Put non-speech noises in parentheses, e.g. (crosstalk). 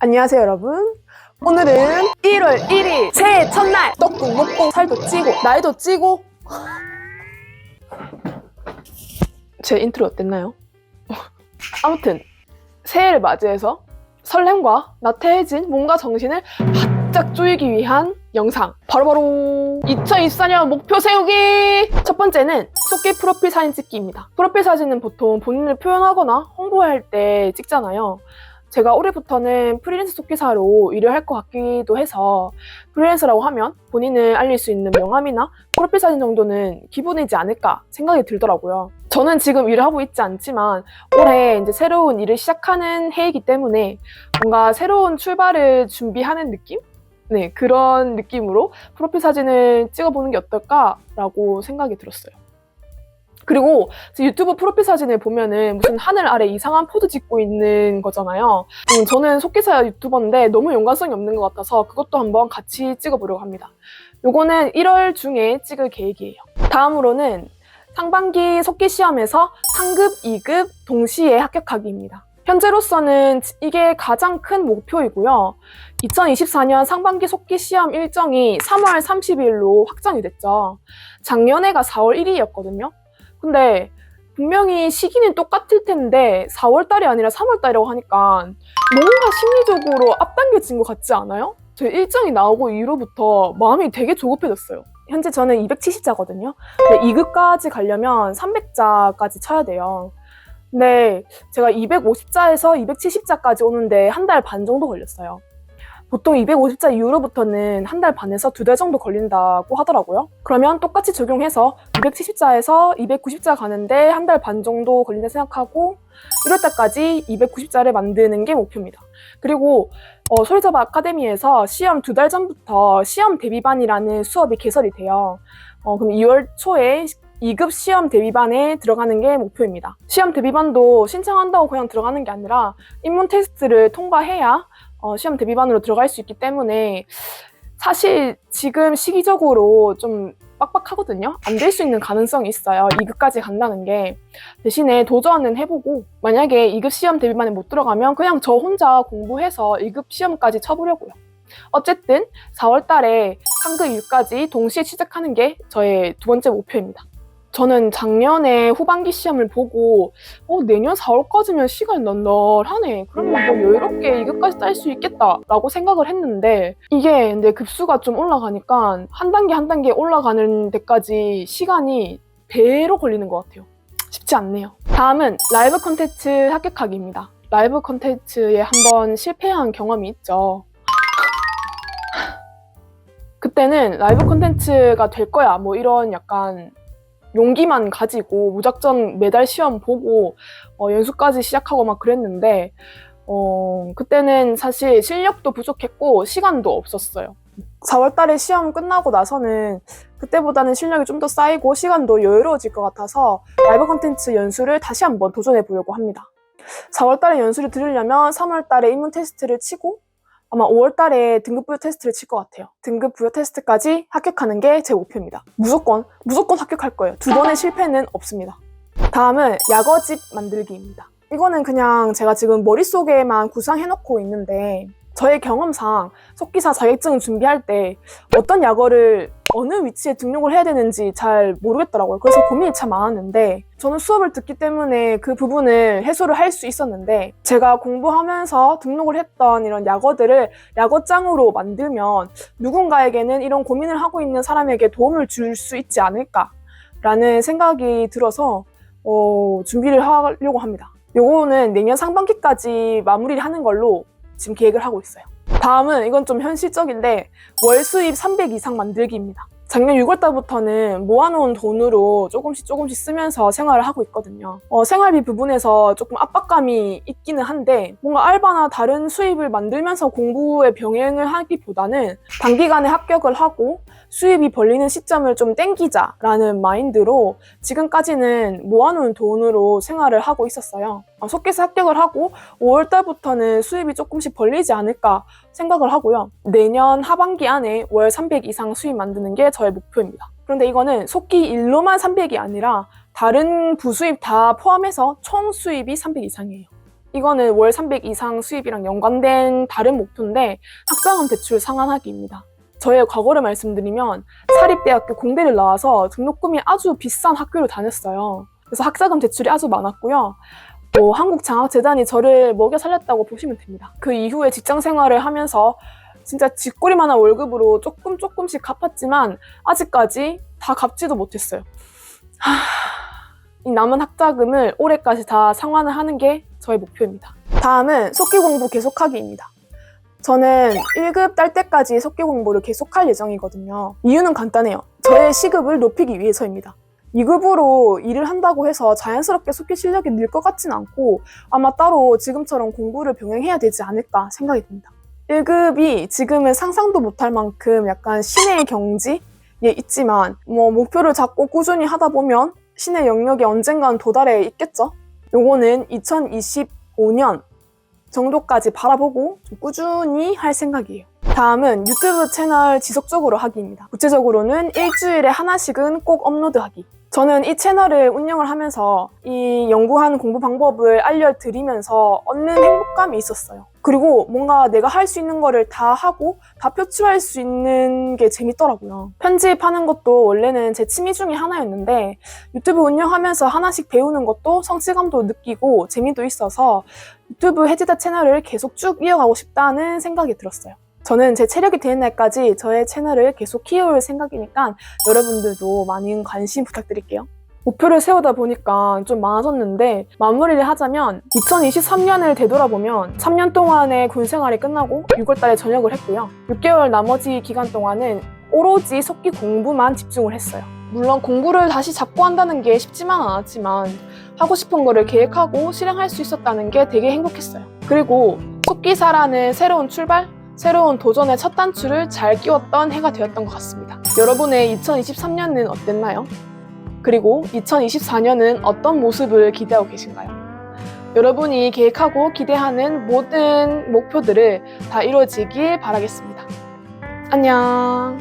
안녕하세요 여러분. 오늘은 1월 1일 새해 첫날. 떡국 먹고 살도 찌고 나이도 찌고. (laughs) 제 인트로 어땠나요? (laughs) 아무튼 새해를 맞이해서 설렘과 나태해진 몸과 정신을 바짝 조이기 위한 영상 바로바로! 2024년 목표 세우기! 첫 번째는 속기 프로필 사진 찍기입니다. 프로필 사진은 보통 본인을 표현하거나 홍보할 때 찍잖아요 제가 올해부터는 프리랜서 속기사로 일을 할 것 같기도 해서 프리랜서라고 하면 본인을 알릴 수 있는 명함이나 프로필 사진 정도는 기본이지 않을까 생각이 들더라고요. 저는 지금 일을 하고 있지 않지만 올해 이제 새로운 일을 시작하는 해이기 때문에 뭔가 새로운 출발을 준비하는 느낌? 네, 그런 느낌으로 프로필 사진을 찍어보는 게 어떨까라고 생각이 들었어요. 그리고 유튜브 프로필 사진을 보면은 무슨 하늘 아래 이상한 포즈 찍고 있는 거잖아요. 음, 저는 속기사 유튜버인데 너무 연관성이 없는 것 같아서 그것도 한번 같이 찍어보려고 합니다. 요거는 1월 중에 찍을 계획이에요. 다음으로는 상반기 속기 시험에서 상급, 2급 동시에 합격하기입니다. 현재로서는 이게 가장 큰 목표이고요. 2024년 상반기 속기 시험 일정이 3월 30일로 확정이 됐죠. 작년에가 4월 1일이었거든요. 근데 분명히 시기는 똑같을 텐데 4월 달이 아니라 3월 달이라고 하니까 뭔가 심리적으로 앞당겨진 것 같지 않아요? 제 일정이 나오고 이후로부터 마음이 되게 조급해졌어요. 현재 저는 270자거든요. 근데 2급까지 가려면 300자까지 쳐야 돼요. 근데 제가 250자에서 270자까지 오는데 한 달 반 정도 걸렸어요. 보통 250자 이후로부터는 한 달 반에서 두 달 정도 걸린다고 하더라고요. 그러면 똑같이 적용해서 270자에서 290자 가는데 한 달 반 정도 걸린다 생각하고 1월 달까지 290자를 만드는 게 목표입니다. 그리고 어, 소리잡아 아카데미에서 시험 두 달 전부터 시험 대비반이라는 수업이 개설이 돼요. 어, 그럼 2월 초에 2급 시험 대비반에 들어가는 게 목표입니다. 시험 대비반도 신청한다고 그냥 들어가는 게 아니라 입문 테스트를 통과해야 어, 시험 대비반으로 들어갈 수 있기 때문에 사실 지금 시기적으로 좀 빡빡하거든요. 안 될 수 있는 가능성이 있어요. 2급까지 간다는 게. 대신에 도전은 해보고 만약에 2급 시험 대비반에 못 들어가면 그냥 저 혼자 공부해서 2급 시험까지 쳐보려고요. 어쨌든 4월 달에 상급 1까지 동시에 시작하는 게 저의 두 번째 목표입니다. 저는 작년에 후반기 시험을 보고 어, 내년 4월까지면 시간 널널하네. 그러면 뭐 여유롭게 이것까지 딸 수 있겠다라고 생각을 했는데 이게 근데 급수가 좀 올라가니까 한 단계 한 단계 올라가는 데까지 시간이 배로 걸리는 것 같아요. 쉽지 않네요. 다음은 라이브 컨텐츠 합격하기입니다. 라이브 컨텐츠에 한번 실패한 경험이 있죠. 그때는 라이브 컨텐츠가 될 거야. 뭐 이런 약간 용기만 가지고 무작정 매달 시험 보고 어, 연수까지 시작하고 막 그랬는데 어, 그때는 사실 실력도 부족했고 시간도 없었어요. 4월 달에 시험 끝나고 나서는 그때보다는 실력이 좀 더 쌓이고 시간도 여유로워질 것 같아서 라이브 컨텐츠 연수를 다시 한번 도전해 보려고 합니다. 4월 달에 연수를 들으려면 3월 달에 입문 테스트를 치고 아마 5월 달에 등급 부여 테스트를 칠 것 같아요. 등급 부여 테스트까지 합격하는 게 제 목표입니다. 무조건, 무조건 합격할 거예요. 두 번의 (laughs) 실패는 없습니다. 다음은 약어집 만들기입니다. 이거는 그냥 제가 지금 머릿속에만 구상해놓고 있는데 저의 경험상 속기사 자격증 준비할 때 어떤 약어를 어느 위치에 등록을 해야 되는지 잘 모르겠더라고요. 그래서 고민이 참 많았는데 저는 수업을 듣기 때문에 그 부분을 해소를 할 수 있었는데 제가 공부하면서 등록을 했던 이런 약어들을 약어장으로 만들면 누군가에게는 이런 고민을 하고 있는 사람에게 도움을 줄 수 있지 않을까라는 생각이 들어서 어, 준비를 하려고 합니다. 요거는 내년 상반기까지 마무리를 하는 걸로 지금 계획을 하고 있어요. 다음은 이건 좀 현실적인데 월 수입 300 이상 만들기입니다. 작년 6월 달부터는 모아놓은 돈으로 조금씩 조금씩 쓰면서 생활을 하고 있거든요. 어, 생활비 부분에서 조금 압박감이 있기는 한데 뭔가 알바나 다른 수입을 만들면서 공부에 병행을 하기보다는 단기간에 합격을 하고 수입이 벌리는 시점을 좀 땡기자라는 마인드로 지금까지는 모아놓은 돈으로 생활을 하고 있었어요. 어, 속기사 합격을 하고 5월 달부터는 수입이 조금씩 벌리지 않을까 생각을 하고요. 내년 하반기 안에 월 300 이상 수입 만드는 게 저의 목표입니다. 그런데 이거는 속기 일로만 300이 아니라 다른 부수입 다 포함해서 총 수입이 300 이상이에요. 이거는 월 300 이상 수입이랑 연관된 다른 목표인데 학자금 대출 상환하기입니다. 저의 과거를 말씀드리면 사립대학교 공대를 나와서 등록금이 아주 비싼 학교를 다녔어요. 그래서 학자금 대출이 아주 많았고요. 뭐 한국장학재단이 저를 먹여 살렸다고 보시면 됩니다. 그 이후에 직장 생활을 하면서 진짜 쥐꼬리만한 월급으로 조금 조금씩 갚았지만 아직까지 다 갚지도 못했어요. 하... 이 남은 학자금을 올해까지 다 상환을 하는 게 저의 목표입니다. 다음은 속기 공부 계속하기입니다. 저는 1급 딸 때까지 속기 공부를 계속할 예정이거든요. 이유는 간단해요. 저의 시급을 높이기 위해서입니다. 2급으로 일을 한다고 해서 자연스럽게 속기 실력이 늘 것 같진 않고 아마 따로 지금처럼 공부를 병행해야 되지 않을까 생각이 듭니다. 1급이 지금은 상상도 못할 만큼 약간 신의 경지에 있지만 뭐 목표를 잡고 꾸준히 하다 보면 신의 영역에 언젠간 도달해 있겠죠? 요거는 2025년 정도까지 바라보고 좀 꾸준히 할 생각이에요. 다음은 유튜브 채널 지속적으로 하기입니다. 구체적으로는 일주일에 하나씩은 꼭 업로드하기. 저는 이 채널을 운영을 하면서 이 연구한 공부 방법을 알려드리면서 얻는 행복감이 있었어요. 그리고 뭔가 내가 할 수 있는 거를 다 하고 다 표출할 수 있는 게 재밌더라고요. 편집하는 것도 원래는 제 취미 중에 하나였는데 유튜브 운영하면서 하나씩 배우는 것도 성취감도 느끼고 재미도 있어서 유튜브 해지다 채널을 계속 쭉 이어가고 싶다는 생각이 들었어요. 저는 제 체력이 되는 날까지 저의 채널을 계속 키워올 생각이니까 여러분들도 많은 관심 부탁드릴게요. 목표를 세우다 보니까 좀 많아졌는데 마무리를 하자면 2023년을 되돌아보면 3년 동안의 군 생활이 끝나고 6월달에 전역을 했고요. 6개월 나머지 기간 동안은 오로지 속기 공부만 집중을 했어요. 물론 공부를 다시 잡고 한다는 게 쉽지만 않았지만 하고 싶은 거를 계획하고 실행할 수 있었다는 게 되게 행복했어요. 그리고 속기사라는 새로운 출발, 새로운 도전의 첫 단추를 잘 끼웠던 해가 되었던 것 같습니다. 여러분의 2023년은 어땠나요? 그리고 2024년은 어떤 모습을 기대하고 계신가요? 여러분이 계획하고 기대하는 모든 목표들을 다 이루어지길 바라겠습니다. 안녕.